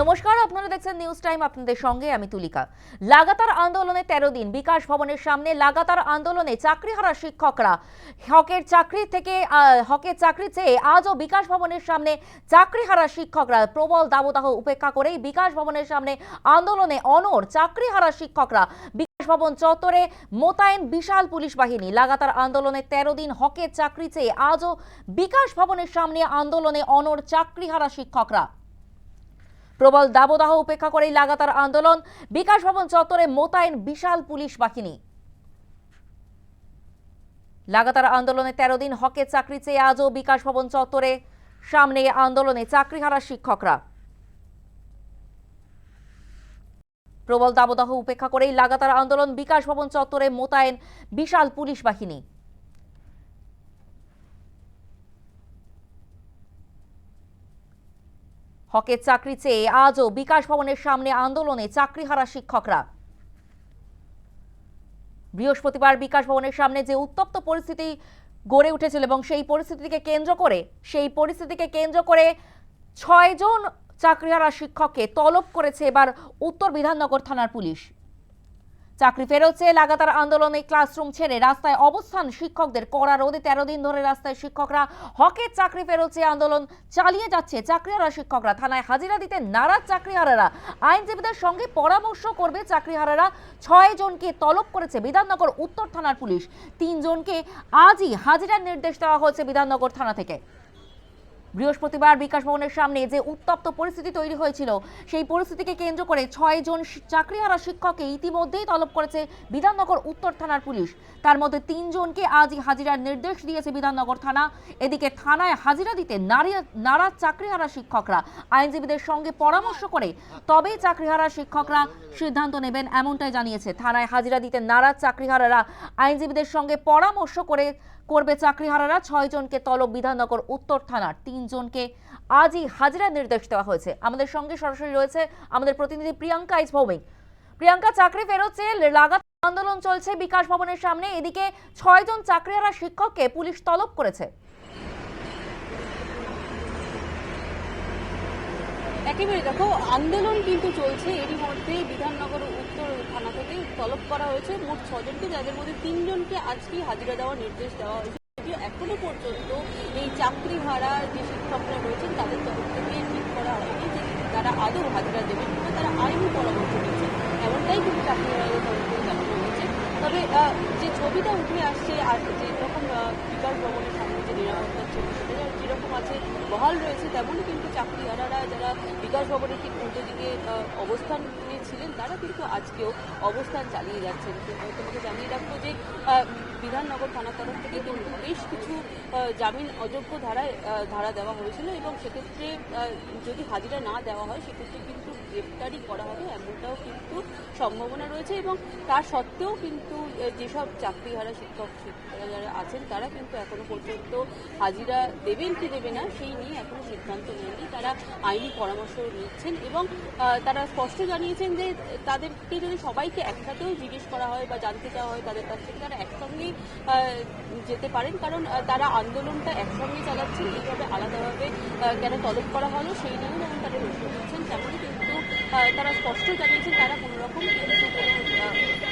নমস্কার, আপনারা দেখছেন নিউজ টাইম আপনাদের সঙ্গে আমি তুলিকা। লাগাতার আন্দোলনে তেরো দিন, বিকাশ ভবনের সামনে লাগাতার আন্দোলনে চাকরি চাকরিহারা শিক্ষকরা। হকের চাকরি থেকে হকের চাকরি চেয়ে আজও বিকাশ ভবনের সামনে চাকরিহারা শিক্ষকরা। প্রবল দাবদাহ উপেক্ষা করেই বিকাশ ভবনের সামনে আন্দোলনে অনর চাকরিহারা শিক্ষকরা। বিকাশ ভবন চত্বরে মোতায়েন বিশাল পুলিশ বাহিনী। লাগাতার আন্দোলনে তেরো দিন হকের চাকরি চেয়ে আজও বিকাশ ভবনের সামনে আন্দোলনে অনর চাকরিহারা শিক্ষকরা। প্রবল দাবদাহ উপেক্ষা করেই লাগাতার আন্দোলন। বিকাশ ভবন চত্বরে মোতায়েন বিশাল পুলিশ বাহিনী। লাগাতার আন্দোলনে তেরো দিন হকের চাকরি চেয়ে আজও বিকাশ ভবন চত্বরে। সামনে আন্দোলনে চাকরিহারা শিক্ষকরা। প্রবল দাবদাহ উপেক্ষা করেই লাগাতার আন্দোলন। বিকাশ ভবন চত্বরে মোতায়েন বিশাল পুলিশ বাহিনী। হকের চাকরি চেয়ে আজও বিকাশ ভবনের সামনে আন্দোলনে চাকরিহারা শিক্ষকরা। বৃহস্পতিবার বিকাশ ভবনের সামনে যে উত্তপ্ত পরিস্থিতি গড়ে উঠেছিল এবং সেই পরিস্থিতিকে কেন্দ্র করে, সেই পরিস্থিতিকে কেন্দ্র করে ছয়জন চাকরিহারা শিক্ষককে তলব করেছে এবার উত্তর বিধাননগর থানার পুলিশ। চাকরি ফেরত চেয়ে লাগাতার আন্দোলনে ক্লাসরুম ছেড়ে রাস্তায় অবস্থান শিক্ষকদের কড়া রোদে তেরো দিন ধরে রাস্তায় শিক্ষকরা। হকের চাকরি ফেরত চেয়ে আন্দোলন চালিয়ে যাচ্ছে চাকরিহারা শিক্ষকরা। থানায় হাজিরা দিতে নারাজ চাকরিহারারা। আইনজীবীদের সঙ্গে পরামর্শ করবে চাকরিহারারা। ছয় জনকে তলব করেছে বিধাননগর উত্তর থানার পুলিশ। তিনজনকে আজই হাজিরার নির্দেশ দেওয়া হয়েছে বিধাননগর থানা থেকে। বৃহস্পতিবার বিকাশ ভবনের সামনে যে উত্তপ্ত পরিস্থিতি তৈরি হয়েছিল, সেই পরিস্থিতিকে কেন্দ্র করে ছয় জন চাকরিহারা শিক্ষককে ইতিমধ্যেই তলব করেছে বিধাননগর উত্তর থানার পুলিশ। তার মধ্যে তিনজনকে আজই হাজিরার নির্দেশ দিয়েছে বিধাননগর থানা। এদিকে থানায় হাজিরা দিতে নারী নারাজ চাকরিহারা শিক্ষকরা, আইনজীবীদের সঙ্গে পরামর্শ করে তবেই চাকরিহারা শিক্ষকরা সিদ্ধান্ত নেবেন এমনটাই জানিয়েছে। থানায় হাজিরা দিতে নারাজ চাকরিহারারা আইনজীবীদের সঙ্গে পরামর্শ করে করবে চাকরিহারারা। ছয় জনকে তলব বিধাননগর উত্তর থানার তিনজনকে আজই হাজিরা নির্দেশ দেওয়া হয়েছে। আমাদের সঙ্গে সরাসরি রয়েছে আমাদের প্রতিনিধি প্রিয়াঙ্কা ইস ভৌমিক। প্রিয়াঙ্কা, চাকরি ফেরত চেয়ে লাগাতার আন্দোলন চলছে বিকাশ ভবনের সামনে। এদিকে ছয়জন চাকরিহারা শিক্ষককে পুলিশ তলব করেছে। একেবারে দেখো, আন্দোলন কিন্তু চলছে। এরই মধ্যে বিধাননগর উত্তর থানা থেকে তলব করা হয়েছে। মোট ছজনকে, যাদের মধ্যে তিনজনকে আজকেই হাজিরা দেওয়ার নির্দেশ দেওয়া হয়েছে। যদিও এখনও পর্যন্ত এই চাকরি হারা যে শিক্ষকরা রয়েছেন, তাদের তরফ থেকে ঠিক করা হয়নি যে তারা আদৌ হাজিরা দেবেন কিংবা তারা আইনি পরামর্শ দিচ্ছেন। এমনটাই কিন্তু চাকরি হারাদের তরফ তবে যে ছবিটা উঠে আসছে আর যে রকম বিকাশ ভবনের সামনে যে নিরাপত্তার ছবি সেটা যেরকম আছে বহাল রয়েছে তেমনই কিন্তু চাকরিহারারা যারা বিকাশ ভবনের ঠিক উল্টো দিকে অবস্থান নিয়েছিলেন তারা কিন্তু আজকেও অবস্থান চালিয়ে যাচ্ছেন। তো, তোমাকে জানিয়ে রাখব যে বিধাননগর থানার তরফ থেকে কিন্তু বেশ কিছু জামিন অযোগ্য ধারায় ধারা দেওয়া হয়েছিল এবং সেক্ষেত্রে যদি হাজিরা না দেওয়া হয় সেক্ষেত্রে কিন্তু গ্রেপ্তারি করা হবে এমনটাও কিন্তু সম্ভাবনা রয়েছে এবং তার সত্ত্বেও কিন্তু আহ, যেসব চাকরিহারা শিক্ষক শিক্ষিকারা যারা আছেন তারা কিন্তু এখনও পর্যন্ত হাজিরা দেবেন কি দেবে না সেই নিয়ে এখনও সিদ্ধান্ত নেননি। তারা আইনি পরামর্শ নিচ্ছেন এবং তারা স্পষ্ট জানিয়েছেন যে তাদেরকে যদি সবাইকে একসাথেও জিজ্ঞেস করা হয় বা জানতে চাওয়া হয় তাদের কাছ থেকে তারা একসঙ্গেই যেতে পারেন। কারণ তারা আন্দোলনটা একসঙ্গে চালাচ্ছেন এইভাবে আলাদাভাবে কেন তলব করা হলো সেই নিয়েও যেমন তারা প্রশ্ন করছেন তেমনই কিন্তু তারা স্পষ্ট জানিয়েছেন তারা কোনো রকম কিন্তু কোনো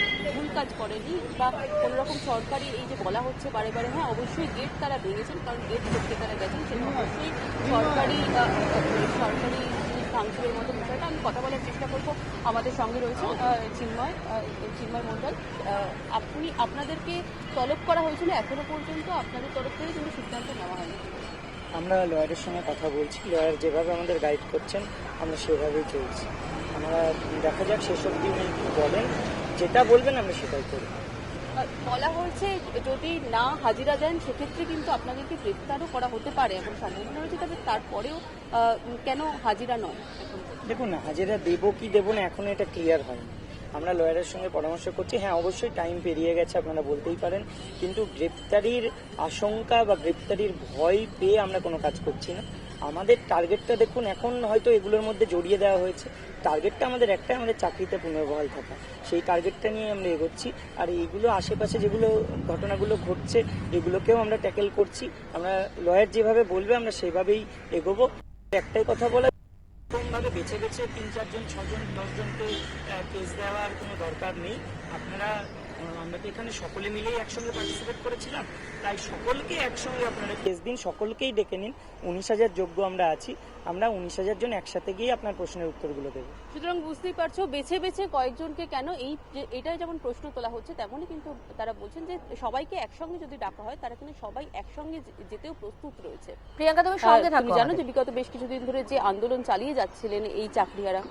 কাজ করেনি বা কোনো রকম সরকারি এই যে বলা হচ্ছে বারে বারে হ্যাঁ অবশ্যই গেট তারা ভেঙেছেন কারণ গেট করতে তারা গেছেন সেটা অবশ্যই সরকারি আহ, সরকারি ভাঙচুরের মতো বিষয়টা। আমি কথা বলার চেষ্টা করব। আমাদের সঙ্গে রয়েছে চিন্ময় চিন্ময় মণ্ডল। আপনি আপনাদেরকে তলব করা হয়েছিল এখনও পর্যন্ত। আপনাদের তরফ থেকে কোনো সিদ্ধান্ত নেওয়া হয়নি। আমরা লয়ারের সঙ্গে কথা বলছি। লয়ার যেভাবে আমাদের গাইড করছেন আমরা সেভাবেই চলছি। আমরা দেখা যাক শেষ অবধি উনি কি বলেন যেটা বলবেন আমরা সেটাই করব। বলা হয়েছে যদি না হাজিরা দেন সেক্ষেত্রে কিন্তু আপনাদেরকে গ্রেফতারও করা হতে পারে এমন সম্ভাবনা রয়েছে তবে তারপরেও কেন হাজিরা নয়? দেখুন না হাজিরা দেবো কি দেবো না এখনও এটা ক্লিয়ার হয়নি। আমরা লয়ারের সঙ্গে পরামর্শ করছি। হ্যাঁ অবশ্যই টাইম পেরিয়ে গেছে আপনারা বলতেই পারেন। কিন্তু গ্রেপ্তারির আশঙ্কা বা গ্রেপ্তারির ভয় পেয়ে আমরা কোনো কাজ করছি না। আমাদের টার্গেটটা দেখুন, এখন হয়তো এগুলোর মধ্যে জড়িয়ে দেওয়া হয়েছে। টার্গেটটা আমাদের একটাই, আমাদের চাকরিতে পুনর্বহাল থাকা। সেই টার্গেটটা নিয়ে আমরা এগোচ্ছি। আর এইগুলো আশেপাশে যেগুলো ঘটনাগুলো ঘটছে, এগুলোকেও আমরা ট্যাকেল করছি। আমরা লয়ার যেভাবে বলবে, আমরা সেভাবেই এগোবো। একটাই কথা বলা এরকমভাবে বেছে বেছে তিন, চারজন, ছজন, দশজনকে কেস দেওয়ার কোনো দরকার নেই। আপনারা আমরা তো এখানে সকলে মিলেই একসঙ্গে পার্টিসিপেট করেছিলাম তাই সকলকে একসঙ্গে আপনারা কেস দিন সকলকেই ডেকে নিন উনিশ হাজার যোগ্য আমরা আছি আমরা উনিশ হাজার জন একসাথে গিয়ে আপনার প্রশ্নের উত্তরগুলো দেবো। সুতরাং বুঝতেই পারছ বেছে বেছে কয়েকজনকে কেন এই যে এটাই যেমন প্রশ্ন তোলা হচ্ছে তেমনই কিন্তু তারা বলছেন যে সবাইকে একসঙ্গে যদি ডাকা হয় তারা কিন্তু সবাই একসঙ্গে যেতেও প্রস্তুত রয়েছে। প্রিয়াঙ্কা তুমি সঙ্গে আহ, থাকো জানো। যে বিগত বেশ কিছুদিন ধরে যে আন্দোলন চালিয়ে যাচ্ছিলেন এই চাকরিহারা।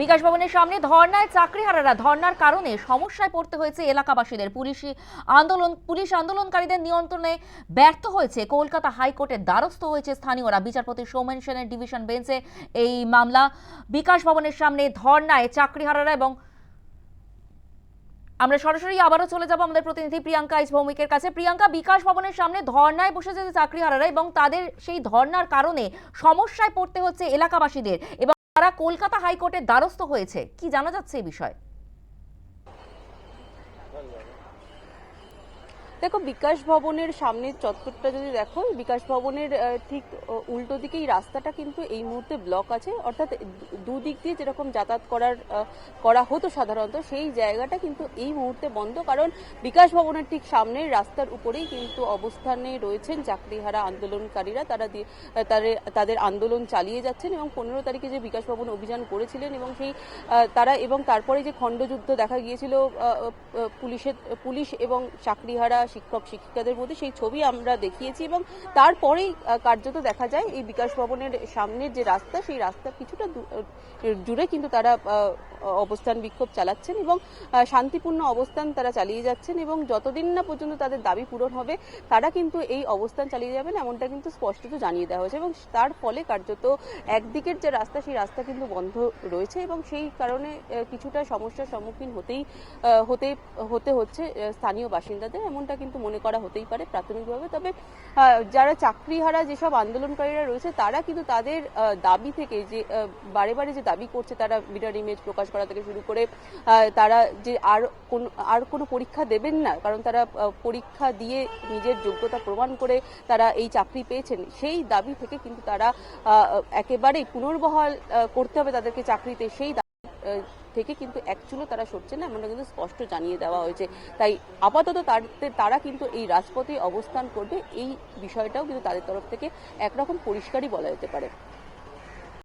বিকাশ ভবনের সামনে ধর্নায় চাকরিহারারা। ধর্নার কারণে সমস্যায় পড়তে হয়েছে এলাকাবাসীদের। পুলিশি আন্দোলন, পুলিশ আন্দোলনকারীদের নিয়ন্ত্রণে ব্যর্থ হয়েছে। কলকাতা হাইকোর্টের দ্বারস্থ হয়েছে স্থানীয়রা। বিচারপতি সৌমেন সেনের ডিভিশন বেঞ্চে এই মামলা। বিকাশ ভবনের সামনে ধর্নায় চাকরিহারারা এবং আমরা সরাসরি আবারও চলে যাব আমাদের প্রতিনিধি প্রিয়াঙ্কা ইস ভৌমিকের কাছে। প্রিয়াঙ্কা, বিকাশ ভবনের সামনে ধর্নায় বসেছে যে চাকরিহারারা এবং তাদের সেই ধর্নার কারণে সমস্যায় পড়তে হচ্ছে এলাকাবাসীদের। এবং তারা কলকাতা হাইকোর্টের দ্বারস্থ হয়েছে। কি জানা যাচ্ছে এই বিষয়ে? দেখো, বিকাশ ভবনের সামনের চত্বরটা যদি দেখো, বিকাশ ভবনের ঠিক উল্টো দিকে এই রাস্তাটা কিন্তু এই মুহূর্তে ব্লক আছে। অর্থাৎ দুদিক দিয়ে যেরকম যাতায়াত করার করা হতো সাধারণত, সেই জায়গাটা কিন্তু এই মুহূর্তে বন্ধ। কারণ বিকাশ ভবনের ঠিক সামনের রাস্তার উপরেই কিন্তু অবস্থানে রয়েছেন চাকরিহারা আন্দোলনকারীরা। তারা তাদের আন্দোলন চালিয়ে যাচ্ছেন এবং পনেরো তারিখে যে বিকাশ ভবন অভিযান করেছিলেন এবং সেই তারা এবং তারপরে যে খণ্ডযুদ্ধ দেখা গিয়েছিল পুলিশের, পুলিশ এবং চাকরিহারা শিক্ষক শিক্ষিকাদের মধ্যে সেই ছবি আমরা দেখিয়েছি এবং তারপরেই কার্যত দেখা যায় এই বিকাশ ভবনের সামনের যে রাস্তা, সেই রাস্তা কিছুটা জুড়ে কিন্তু তারা অবস্থান বিক্ষোভ চালাচ্ছেন এবং শান্তিপূর্ণ অবস্থান তারা চালিয়ে যাচ্ছেন এবং যতদিন না পর্যন্ত তাদের দাবি পূরণ হবে, তারা কিন্তু এই অবস্থান চালিয়ে যাবেন এমনটা কিন্তু স্পষ্টত জানিয়ে দেওয়া হয়েছে এবং তার ফলে কার্যত একদিকের যে রাস্তা, সেই রাস্তা কিন্তু বন্ধ রয়েছে এবং সেই কারণে কিছুটা সমস্যার সম্মুখীন হতেই হতে হতে হচ্ছে স্থানীয় বাসিন্দাদের এমনটা কিন্তু মনে করা হতেই পারে প্রাথমিকভাবে। তবে যারা চাকরিহারা যেসব আন্দোলনকারীরা রয়েছে, তারা কিন্তু তাদের দাবি থেকে যে বারে বারে যে দাবি করছে তারা মিটার ইমেজ প্রকাশ করা থেকে শুরু করে তারা যে আর কোন, আর কোনো পরীক্ষা দেবেন না, কারণ তারা পরীক্ষা দিয়ে নিজের যোগ্যতা প্রমাণ করে তারা এই চাকরি পেয়েছেন। সেই দাবি থেকে কিন্তু তারা একেবারেই পুনর্বহাল করতে হবে তাদেরকে চাকরিতে। সেই থেকে কিন্তু একচুলো তারা সরছে না, এমনটা কিন্তু স্পষ্ট জানিয়ে দেওয়া হয়েছে। তাই আপাতত তারা কিন্তু এই রাজপথে অবস্থান করবে, এই বিষয়টাও কিন্তু তাদের তরফ থেকে একরকম পরিষ্কারই বলা যেতে পারে।